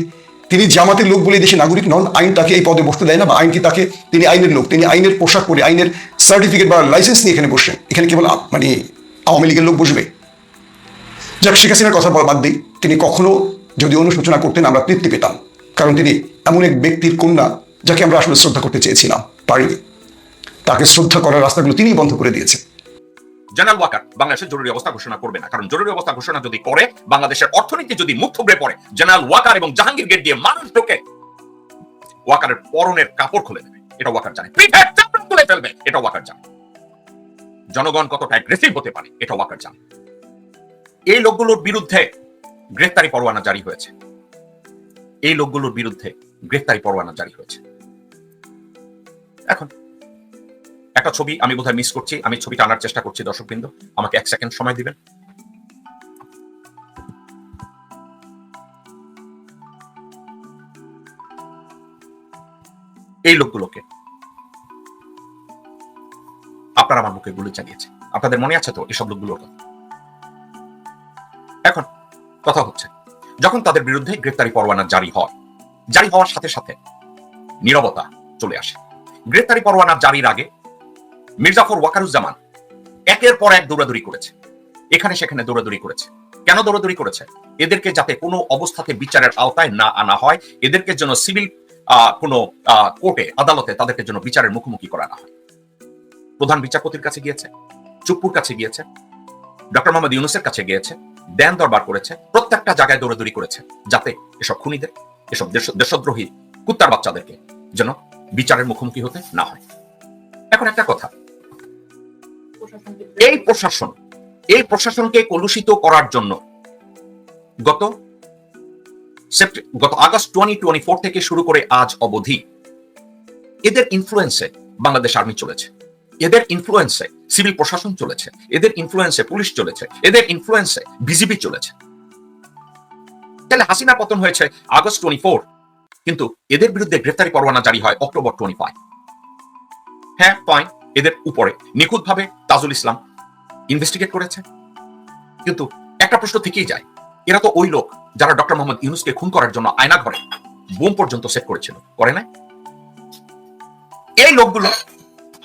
তিনি জামাতের লোক বলে দেশের নাগরিক নন, আইন তাকে এই পদে বসতে দেয় না, বা আইন কি তাকে, তিনি আইনের লোক, তিনি আইনের পোশাক পরে, আইনের সার্টিফিকেট বা লাইসেন্স নিয়ে এখানে বসছেন এখানে কেবল মানে আওয়ামী লীগের লোক বসবে। যাক, শেখ হাসিনার কথা বাদ দিই, তিনি কখনো যদি অনুশোচনা করতেন, আমরা তৃপ্তি পেতাম। কারণ তিনি এমন এক ব্যক্তির কন্যা, যাকে আমরা আসলে শ্রদ্ধা করতে চেয়েছিলাম, পারিনি। তাকে শ্রদ্ধা করার রাস্তাগুলো তিনিই বন্ধ করে দিয়েছেন। জেনারেল ওয়াকার বাংলাদেশের জরুরি অবস্থা ঘোষণা করবে না। কারণ জরুরি অবস্থা ঘোষণা যদি করে, বাংলাদেশের অর্থনীতি যদি মুখ থুবড়ে পড়ে, জেনারেল ওয়াকার এবং জাহাঙ্গীর গেট দিয়ে মানুষ ঢোকে ওয়াকারের পরনের কাপড় খুলে দেবে। এটা ওয়াকার জানে। পিঠের তুলে ফেলবে। এটা ওয়াকার জানে। জনগণ কতটা অ্যাগ্রেসিভ হতে পারে, এটা ওয়াকার জানে। এই লোকগুলোর বিরুদ্ধে গ্রেফতারি পরোয়ানা জারি হয়েছে। এই লোকগুলোর বিরুদ্ধে গ্রেফতারি পরোয়ানা জারি হয়েছে। এখন একটা ছবি আমি বোধহয় মিস করছি। আমি ছবিটা আনার চেষ্টা করছি, দর্শকবৃন্দ। আমাকে এক সেকেন্ড সময় দিবেন। এই লোকগুলোকে আপনার আমার মুখে গুলি চালিয়েছে আপনাদের মনে আছে তো এসব লোকগুলোর কথা? এখন কথা হচ্ছে, যখন তাদের বিরুদ্ধে গ্রেপ্তারি পরোয়ানা জারি হয়, জারি হওয়ার সাথে সাথে নীরবতা চলে আসে। গ্রেপ্তারি পরোয়ানা জারির আগে মির্জাফর ওয়াকারুজ্জামান একের পর এক দৌড়াদৌড়ি করেছে। এখানে সেখানে দৌড়াদৌড়ি করেছে। কেন দৌড়াদৌড়ি করেছে? এদেরকে যাতে কোনো অবস্থাতে বিচারের আওতায় না আনা হয়, এদেরকে যেন সিভিল কোনো কোর্টে, আদালতে তাদেরকে যেন বিচারের মুখোমুখি করা না হয়। প্রধান বিচারপতির কাছে গিয়েছে, চুপ্পুর কাছে গিয়েছে, ডক্টর মোহাম্মদ ইউনুসের কাছে গিয়েছে, দেন দরবার করেছে, প্রত্যেকটা জায়গায় দৌড়াদৌড়ি করেছে, যাতে এসব খুনিদের, এসব দেশ- দেশদ্রোহী কুত্তার বাচ্চাদেরকে যেন বিচারের মুখোমুখি হতে না হয়। এখন একটা কথা এই প্রশাসন, এই প্রশাসনকে কলুষিত করার জন্য গত গত আগস্ট টোয়েন্টি টোয়েন্টি ফোর থেকে শুরু করে আজ অবধি এদের ইনফ্লুয়েন্সে বাংলাদেশ আর্মি চলেছে। এদের ইনফ্লুয়েন্সে সিভিল প্রশাসন চলেছে। এদের ইনফ্লুয়েন্সে পুলিশ চলেছে। এদের ইনফ্লুয়েন্সে বিজিবি চলেছে। তাহলে হাসিনা পতন হয়েছে আগস্ট টোয়েন্টি ফোর কিন্তু এদের বিরুদ্ধে গ্রেফতারি পরোয়ানা জারি হয় অক্টোবর টোয়েন্টি ফাইভ হ্যাঁ ফাইন এদের উপরে নিখুঁতভাবে তাজুল ইসলাম ইনভেস্টিগেট করেছে। কিন্তু একটা প্রশ্ন থেকেই যায়, এরা তো ওই লোক যারা ডক্টর মোহাম্মদ ইউনুসকে খুন করার জন্য আয়না ঘরে বোম পর্যন্ত সেট করেছিল, করে না এই লোকগুলো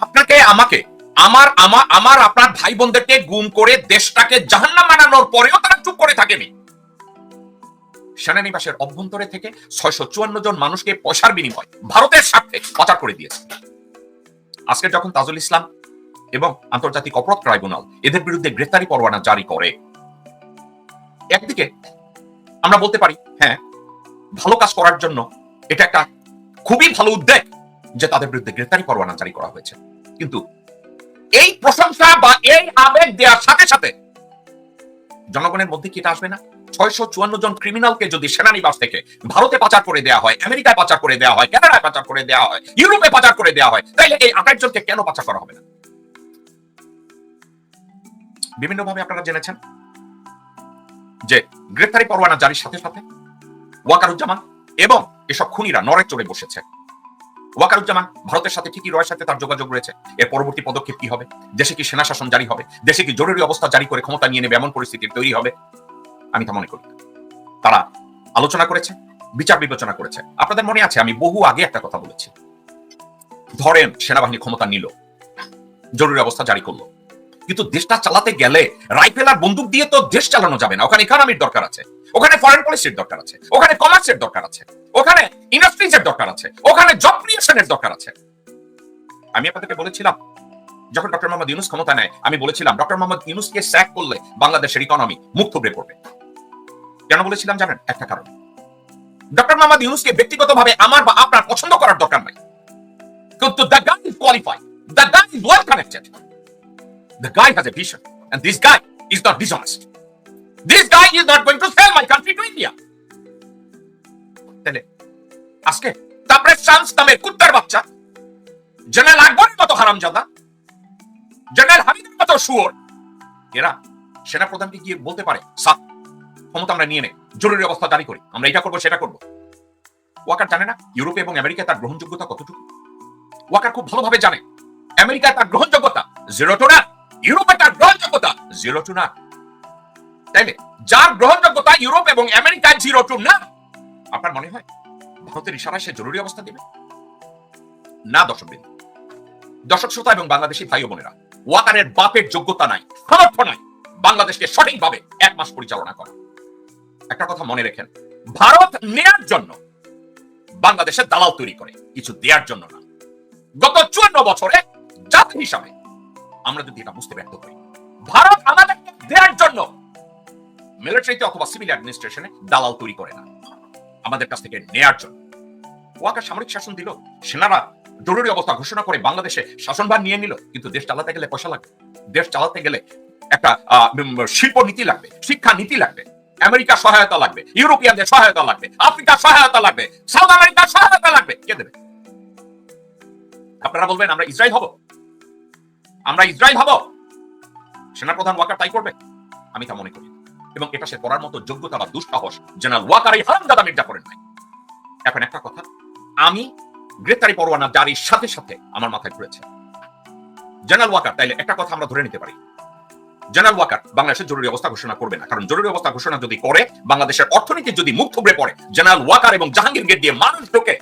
আপনাকে, আমাকে, আমার আমার আমার, আপনার ভাই বোনদেরকে গুম করে দেশটাকে জাহান্নাম বানানোর পরেও তারা চুপ করে থাকেনি। সেনানিবাসের অভ্যন্তরে থেকে ছয়শো চুয়ান্ন জন মানুষকে পয়সার বিনিময় ভারতের স্বার্থে পাচার করে দিয়েছে। আজকে যখন তাজুল ইসলাম এবং আন্তর্জাতিক অপরাধ ট্রাইব্যুনাল এদের বিরুদ্ধে গ্রেফতারি পরোয়ানা জারি করে, একদিকে আমরা বলতে পারি হ্যাঁ ভালো কাজ করার জন্য এটা একটা খুবই ভালো উদ্যোগ যে তাদের বিরুদ্ধে গ্রেফতারি পরোয়ানা জারি করা হয়েছে। কিন্তু এই প্রশংসা বা এই আবেগ দেওয়ার সাথে সাথে জনগণের মধ্যে কি এটা আসবে না? ছয়শো চুয়ান্ন জন ক্রিমিনালকে যদি সেনানিবাস থেকে ভারতে পাচার করে দেওয়া হয়, আমেরিকায় পাচার করে দেওয়া হয়, কানাডায় পাচার করে দেওয়া হয়, ইউরোপে পাচার করে দেওয়া হয় এই আঠাশ জনকে কেন পাচার করা হবে না? আপনারা জেনেছেন যে গ্রেফতারি পরোয়ানা জারির সাথে সাথে ওয়াকারুজ্জামান এবং এসব খুনিরা নরে চড়ে বসেছে। ওয়াকারুজ্জামান ভারতের সাথে ঠিকই রয়ের সাথে তার যোগাযোগ রয়েছে। এর পরবর্তী পদক্ষেপ কি হবে? দেশে কি সেনা শাসন জারি হবে? দেশে কি জরুরি অবস্থা জারি করে ক্ষমতা নিয়ে নেবে? এমন পরিস্থিতি তৈরি হবে? আমি তা মনে করি। তারা আলোচনা করেছে, বিচার বিবেচনা করেছে। আপনাদের মনে আছে, আমি বহু আগে একটা কথা বলেছি। ধরেন, সেনাবাহিনী ক্ষমতা নিল, জরুরি অবস্থা জারি করল। কিন্তু দেশটা চালাতে গেলে রাইফেল আর বন্দুক দিয়ে তো দেশ চালানো যাবে না। ওখানে ইকোনমির দরকার আছে, ওখানে ফরেন পলিসির দরকার আছে, ওখানে কমার্সের দরকার আছে, ওখানে ইন্ডাস্ট্রিজের দরকার আছে, ওখানে জব ক্রিয়েশনের দরকার আছে। আমি আপনাদেরকে বলেছিলাম যখন ডক্টর মোহাম্মদ ইউনুস ক্ষমতা নেয় আমি বলেছিলাম ডক্টর মোহাম্মদ ইউনুসকে স্যাক করলে বাংলাদেশের ইকোনমি মুখ থুবড়ে পড়বে কেন বলেছিলাম জানেন একটা কারণ ডক্টর মোহাম্মদ ইউনুসকে ব্যক্তিগতভাবে আমার বা আপনার পছন্দ করার দরকার নাই কিন্তু the guy is qualified the guy is well connected The guy has a vision, and this guy is not dishonest. This guy is not going to sell my country to India. তাহলে আজকে তারপরে শামস নামের কুত্তার বাচ্চা general আকবরের মতো হারামজাদা general হামিদের মতো শুয়োর। এরা সেনা প্রধানকে গিয়ে বলতে পারে সাত ক্ষমতা আমরা নিয়ে নেই, জরুরি অবস্থা জারি করি, আমরা এটা করব, সেটা করব। ওয়াকার জানে না, ইউরোপে এবং আমেরিকায় তার গ্রহণযোগ্যতা কতটুকু? ওয়াকার খুব ভালোভাবে জানে, আমেরিকায় তার গ্রহণযোগ্যতা জিরো টু না ইউরোপে তার গ্রহণযোগ্যতা জিরো টু না তাইলে, যার গ্রহণযোগ্যতা ইউরোপ এবং আমেরিকায় জিরো টু না আপনার মনে হয় ভারতের ইশারায় সে জরুরি অবস্থা দেবে? না, দর্শক বিন্দু। দর্শক, শ্রোতা এবং বাংলাদেশি ভাই বোনেরা ওয়াকারের বাপের যোগ্যতা নাই, সামর্থ্য নাই। বাংলাদেশকে সঠিকভাবে এক মাস পরিচালনা করা। একটা কথা মনে রেখেন, ভারত নেয়ার জন্য বাংলাদেশের দালাল তৈরি করে, কিছু দেওয়ার জন্য না। গত চুয়ান্ন বছরে জাতি হিসাবে আমরা যদি এটা বুঝতে ব্যর্থ হই, ভারত আমাদেরকে দেওয়ার জন্য মিলিটারিতে অথবা সিভিল অ্যাডমিনিস্ট্রেশনে দালাল তৈরি করে না, আমাদের কাছ থেকে নেয়ার জন্য। ওয়াকার সামরিক শাসন দিল, সেনারা জরুরি অবস্থা ঘোষণা করে বাংলাদেশে শাসনভার নিয়ে নিল, কিন্তু দেশ চালাতে গেলে পয়সা লাগবে। দেশ চালাতে গেলে একটা শিল্প নীতি লাগবে শিক্ষা নীতি লাগবে, আমেরিকা সহায়তা লাগবে, ইউরোপিয়ানদের সহায়তা লাগবে, আফ্রিকার সহায়তা লাগবে, সাউথ আমেরিকার সহায়তা লাগবে। কে দেবে? আপনারা বলবেন, আমরা ইসরায়েল হব? আমরা ইসরায়েল হব? সেনাপ্রধান ওয়াকার তাই করবে? আমি তা মনে করি এবং এটা সে করার মতো যোগ্যতা বা দুঃসাহস জেনারেল ওয়াকার এই হারামজাদা মির্জা করেন নাই। এখন একটা কথা, আমি গ্রেপ্তারি পরোয়ানা জারির সাথে সাথে আমার মাথায় ঘুরেছে। জেনারেল ওয়াকার, তাইলে একটা কথা আমরা ধরে নিতে পারি। জেনারেল ওয়াকার বাংলাদেশের জরুরি অবস্থা ঘোষণা করবে না, কারণ জরুরি অবস্থা ঘোষণা যদি করে, বাংলাদেশের অর্থনীতি যদি মুখ থুবড়ে পড়ে, জেনারেল ওয়াকার এবং জাহাঙ্গীর গেট দিয়ে মানুষ ঢোকে,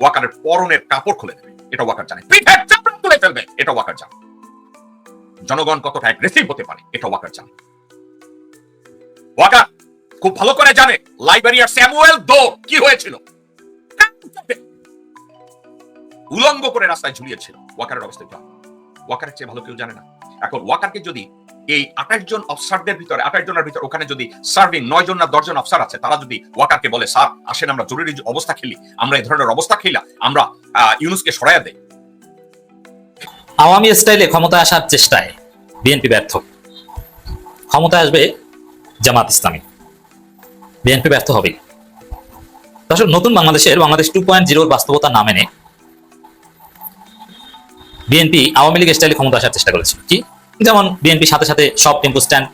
ওয়াকারের পরনের কাপড় খুলে দেবে। এটা ওয়াকার জানে। পিঠের চামড়া তুলে ফেলবে। এটা ওয়াকার জানে। জনগণ কতটা অ্যাগ্রেসিভ হতে পারে, এটা ওয়াকার জানে। ওয়াকার, খুব ভালো করে জানে লাইব্রেরিয়ার স্যামুয়েল দো কি হয়েছিল? উলঙ্গ করে রাস্তায় ঝুলিয়েছিল। ওয়াকারের অবস্থা এটা ওয়াকারের চেয়ে ভালো কেউ জানে না। এখন ওয়াকারকে যদি এই আঠাশ জন অফিসারদের ভিতরে, আঠাশ জনের ভিতরে, ওখানে যদি সার্ভিং নয় জন না দশজন অফিসার আছে, তারা যদি ওয়াকারকে বলে, স্যার, আসেন, আমরা জরুরি অবস্থা খেলি, আমরা এই ধরনের অবস্থা খেলা, আমরা ইউনুসকে সরাইয়া দেই। আওয়ামী স্টাইলে ক্ষমতায় আসার চেষ্টায় বিএনপি ব্যর্থ। ক্ষমতায় আসবে জামাত ইসলামী। বিএনপি ব্যর্থ হবে দর্শক, নতুন বাংলাদেশের বাংলাদেশ টু পয়েন্ট জিরোর বাস্তবতা না মেনে বিএনপি আওয়ামী লীগ স্টাইলে ক্ষমতা আসার চেষ্টা করেছে কি? যেমন বিএনপি সাথে সাথে সব টেম্পো স্ট্যান্ড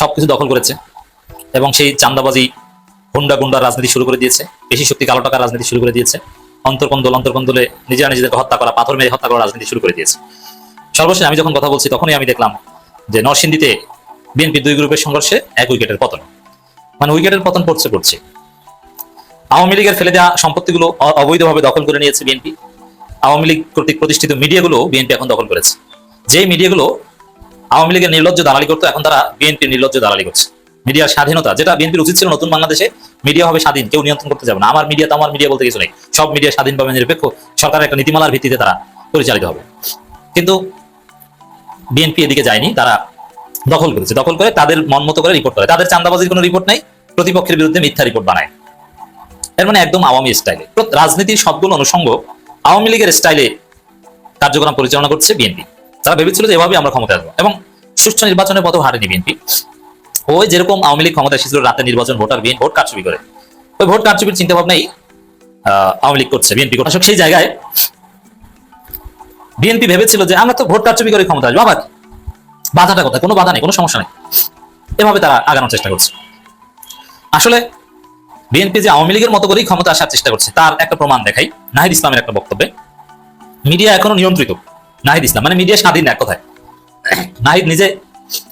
সবকিছু দখল করেছে এবং সেই চান্দাবাজি, হুন্ডা গুন্ডা রাজনীতি শুরু করে দিয়েছে, বেশি শক্তি কালো টাকার রাজনীতি শুরু করে দিয়েছে অন্তর্কন্দল অন্তর্কন্দলে নিজেরা নিজেদেরকে হত্যা করা, পাথর মেরে হত্যা করা রাজনীতি শুরু করে দিয়েছে। সর্বশেষ আমি যখন কথা বলছি, তখনই আমি দেখলাম যে নরসিংদীতে বিএনপি দুই গ্রুপের সংঘর্ষে এক উইকেটের পতন। মানে উইকেটের পতন পড়ছে পড়ছে। আওয়ামী লীগের ফেলে দেওয়া সম্পত্তিগুলো অবৈধভাবে দখল করে নিয়েছে বিএনপি। আওয়ামী লীগ কর্তৃক প্রতিষ্ঠিত মিডিয়াগুলো বিএনপি এখন দখল করেছে। যে মিডিয়াগুলো আওয়ামী লীগের নির্লজ্জ দালালি করতো, এখন তারা বিএনপির নির্লজ্জ দালালি করছে। মিডিয়ার স্বাধীনতা, যেটা বিএনপির উচিত ছিল নতুন বাংলাদেশে, মিডিয়া হবে স্বাধীন, কেউ নিয়ন্ত্রণ করতে যাবে না। আমার মিডিয়া তো আমার মিডিয়া বলতে কিছু নেই। সব মিডিয়া স্বাধীনভাবে নিরপেক্ষ। সরকারের একটা নীতিমালার ভিত্তিতে তারা পরিচালিত হবে। কিন্তু বিএনপি এদিকে যায়নি, তারা দখল করেছে। দখল করে তাদের মন মতো করে রিপোর্ট করে। তাদের চান্দাবাজির কোনো রিপোর্ট নেই, প্রতিপক্ষের বিরুদ্ধে মিথ্যা রিপোর্ট বানায়। এর মানে একদম আওয়ামী স্টাইলে রাজনীতির সবগুলো অনুষঙ্গ আওয়ামী লীগের স্টাইলে কার্যক্রম পরিচালনা করছে বিএনপি। তারা ভেবেছিল যে এভাবে আমরা ক্ষমতায় আসব এবং সুষ্ঠু নির্বাচনের পথও হারেনি বিএনপি। ওই যেরকম আওয়ামী লীগ ক্ষমতা এসেছিল, রাতে নির্বাচন ভোটার বিএন ভোট কারচুপি করে। ওই ভোট কারচুপির চিন্তা ভাবনাই আওয়ামী লীগ করছে বিএনপি করছে। সেই জায়গায় বিএনপি ভেবেছিল যে আমরা তো ভোট কারচুপি করে ক্ষমতা আসব, আবার? বাধাটা কোথায়? কোনো বাধা নেই, কোনো সমস্যা নেই। এভাবে তারা আগানোর চেষ্টা করছে। আসলে বিএনপি যে আওয়ামী লীগের মতো করেই ক্ষমতা আসার চেষ্টা করছে, তার একটা প্রমাণ দেখাই। নাহিদ ইসলামের একটা বক্তব্যে। মিডিয়া এখনও নিয়ন্ত্রিত। নাহিদ ইসলাম মানে মিডিয়া স্বাধীন, এক কথায়। নাহিদ নিজে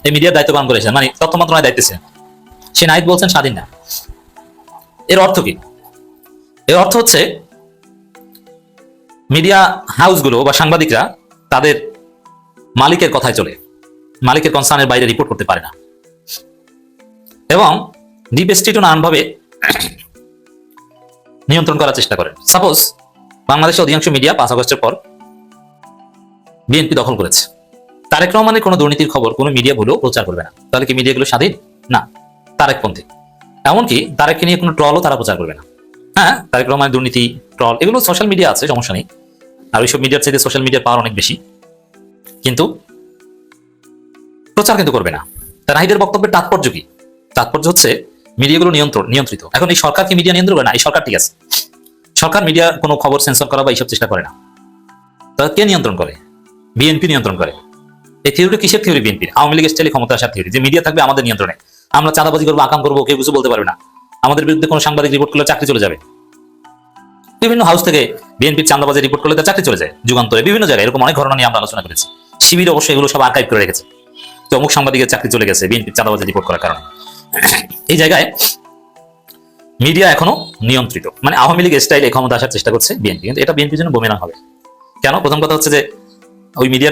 এই মিডিয়ার দায়িত্ব পালন করেছেন মানে তথ্য মন্ত্রণালয় দায়িত্বে সে নাহিদ বলছেন স্বাধীন না। এর অর্থ কি? এর অর্থ হচ্ছে, মিডিয়া হাউসগুলো বা সাংবাদিকরা তাদের মালিকের কথায় চলে। মালিকের কনসার্নের বাইরে রিপোর্ট করতে পারে না। এবং ডিপ স্টেটও নানানভাবে নিয়ন্ত্রণ করার চেষ্টা করেন। সাপোজ বাংলাদেশের অধিকাংশ মিডিয়া পাঁচ আগস্টের পর বিএনপি দখল করেছে। তারেক রহমানের কোনো দুর্নীতির খবর কোনো মিডিয়া ভুলেও প্রচার করবে না। তাহলে কি মিডিয়াগুলো স্বাধীন? না, তারেকপন্থী। এমনকি তারেককে নিয়ে কোনো ট্রলও তারা প্রচার করবে না। হ্যাঁ তারেক রহমানের দুর্নীতি ট্রল এগুলো সোশ্যাল মিডিয়া আছে, সমস্যা নেই। আর ওইসব মিডিয়ার চাইতে সোশ্যাল মিডিয়ার পাওয়ার অনেক বেশি। কিন্তু প্রচার কিন্তু করবে না। তার নাহিদের বক্তব্যের তাৎপর্য কি? তাৎপর্য হচ্ছে মিডিয়াগুলো নিয়ন্ত্রণ, নিয়ন্ত্রিত। এখন এই সরকার কি মিডিয়া নিয়ন্ত্রণ করে? না, এই সরকার ঠিক আছে। সরকার মিডিয়া কোনো খবর সেন্সর করা বা এইসব চেষ্টা করে না। তা কে নিয়ন্ত্রণ করে? বিএনপি নিয়ন্ত্রণ করে। এই থিওরিটা কিসের থিওরি বিএনপি আওয়ামী লীগের স্টাইলে ক্ষমতা আসার থিওরি যে মিডিয়া থাকবে আমাদের নিয়ন্ত্রণে। আমরা চাঁদাবাজি করব আকাম করব কেউ কিছু বলতে পারবে না। আমাদের বিরুদ্ধে কোনো সাংবাদিক রিপোর্ট করলে চাকরি চলে যাবে। বিভিন্ন হাউস থেকে বিএনপির চাঁদাবাজি রিপোর্ট করলে তার চাকরি চলে যায়। যুগান্তরে বিভিন্ন জায়গায় এরকম অনেক ঘটনা নিয়ে আমরা আলোচনা করেছি। শিবির অবশ্যই এগুলো সব আর্কাইভ করে রেখেছে। তো অমুক সাংবাদিকের চাকরি চলে গেছে বিএনপি চাঁদাবাজি রিপোর্ট করার কারণে। এই জায়গায় মিডিয়া এখনও নিয়ন্ত্রিত। মানে আওয়ামী লীগ স্টাইলে ক্ষমতা আসার চেষ্টা করছে বিএনপি কিন্তু এটা বিএনপির জন্য বোমেরাং হবে। কেন? প্রথম কথা হচ্ছে যে ওই মিডিয়া